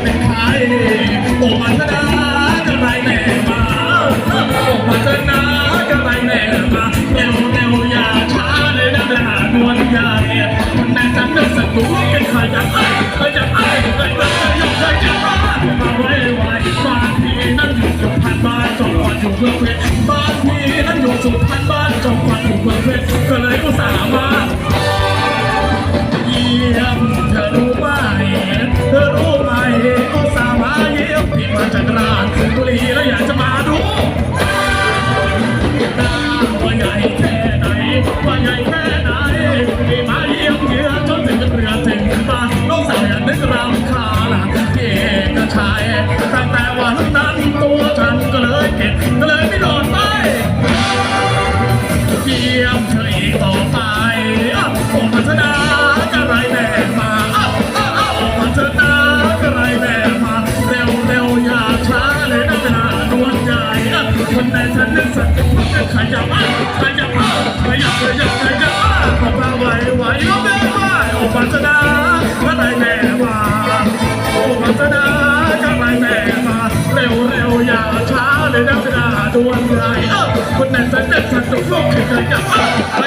เป็นใครโอ้มานะกระไรแม่มาโอ้มาชนะกระไรแม่มาเร็วเร็วอย่าช้าเลยนะหานวลใหญ่คนแม่จันเดินสักตัวกันใครจะไอ้ใครจะไอ้ใครจะไอ้ใครจะมามาไว้ไว้บางทีนั่นอยู่สุพรรณบ้านจงหวัดอยู่เพื่อเพชรบางทีนั่นอยู่สุพรรณบ้านจงหวัดอยู่เพื่อเพชรก็เลยอุตส่าห์มา มาโอ้พัฒนากระไรแม่มาโอ้พังสดากระไรแม่มาเร็วเร็วอย่าช้าเลยนะเวลาดวนใหญ่อะคนไหนฉันนึกสัดตุกลุกขยับอะขยับอ่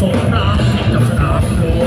สงครามกับสนามโล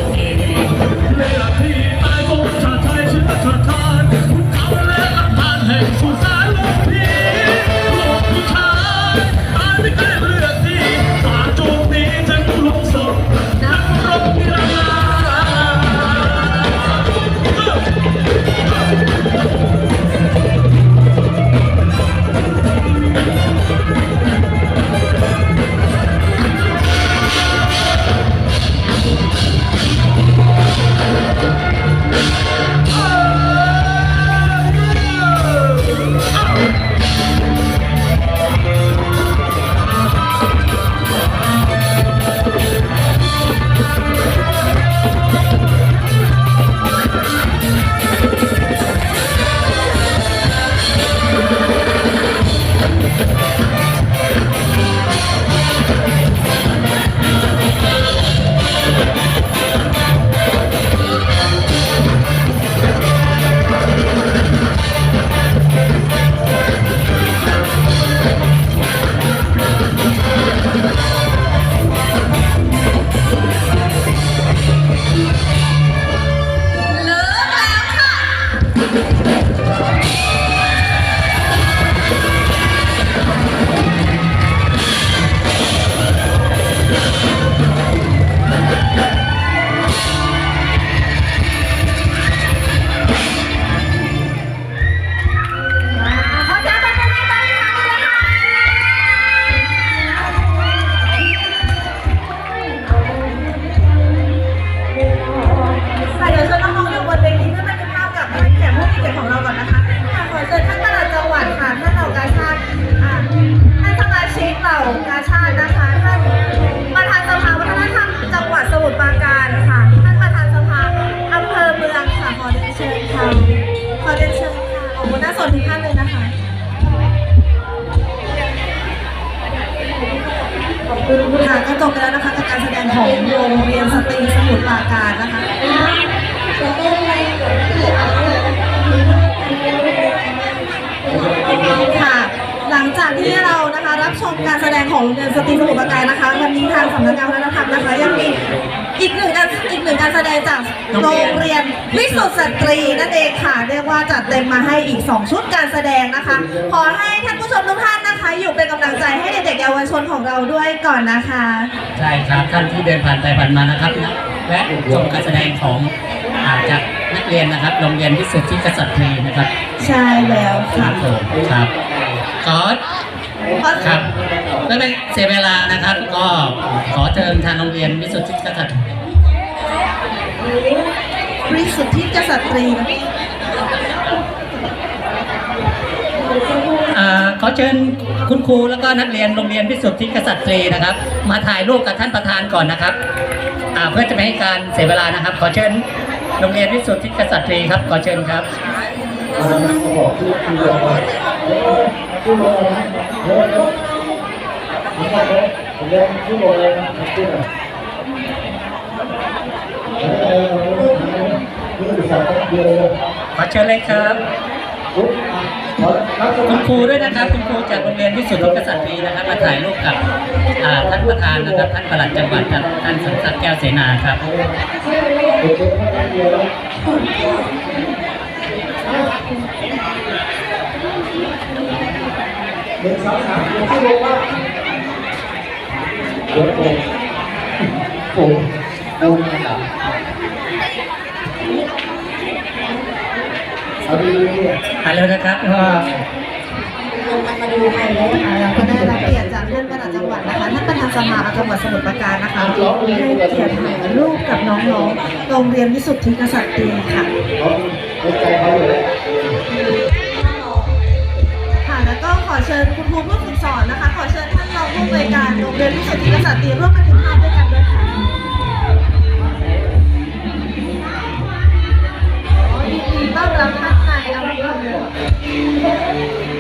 ค่ะก็จบไปแล้วนะคะกับการแสดงของโรงเรียนสตรีสมุทรปราการนะคะค่ะหลังจากที่เรานะคะรับชมการแสดงของโรงเรียนสตรีสมุทรปราการนะคะวันนี้ทางสำนักงานวัฒนธรรมนะคะยังมี อีกหนึ่งการอีกหนึ่งการแสดงจากโรงเรียนวิสุทธิสตรีนั่นเองค่ะ เรียกว่าจัดเต็มมาให้อีก 2 ชุดการแสดงนะคะ ขอให้ท่านผู้ชมทุกท่านนะคะ อยู่เป็นกำลังใจให้เด็กๆเยาวชนของเราด้วยก่อนนะคะ ใช่ครับท่านที่เดินผ่านไปผ่านมานะครับนะและชมการแสดงของอาจากนักเรียนนะครับโรงเรียนวิสุทธิกษัตรีนะครับใช่แล้วคค่ะรับผมครับขอครับ เพื่อไม่เสียเวลานะครับ ก็ขอเชิญทางโรงเรียนวิสุทธิกษัตริย์วิสุทธิกษัตรีนะคะเอ่อขอเชิญคุณครูแล้วก็นักเรียนโรงเรียนวิสุทธิกษัตรีนะครับ มาถ่ายรูปกับท่านประธานก่อนนะครับอ่าเพื่อจะไม่ให้การเสียเวลานะครับ ขอเชิญโรงเรียนวิสุทธิกษัตรีครับ ขอเชิญครับ ขอเชิญเลยครับคุณครูด้วยนะครับ คุณครูจากโรงเรียนวิสุทธิกษัตรีนะครับ มาถ่ายรูปกับท่านประธานนะครับ ท่านประหลัดจังหวัดครับท่านสมศักดิ์แก้วเสนาครับถ่า ยเร็วนะครับก็มาดูไฮไลท์นะคะเราก็ได้รับเกียรติจากท่านประธานจังหวัดนะคะท่านประธานสภาจังหวัดสมุทรปราการนะคะให้เกียรติถ่ายรูปกับน้องๆโรงเรียนวิสุทธิกษัตรีค่ะค่ะแล้วก็ข ขอเชิญคุณครูผู้ฝึกสอนนะคะ ขอเชิญท่านรองผู้บริการโรงเรียนวิชาชีพศาสตรีร่วมกันถึงภาพด้วยกันด้วยค่ะยินดีต้อนรับท่านนายอำเภอ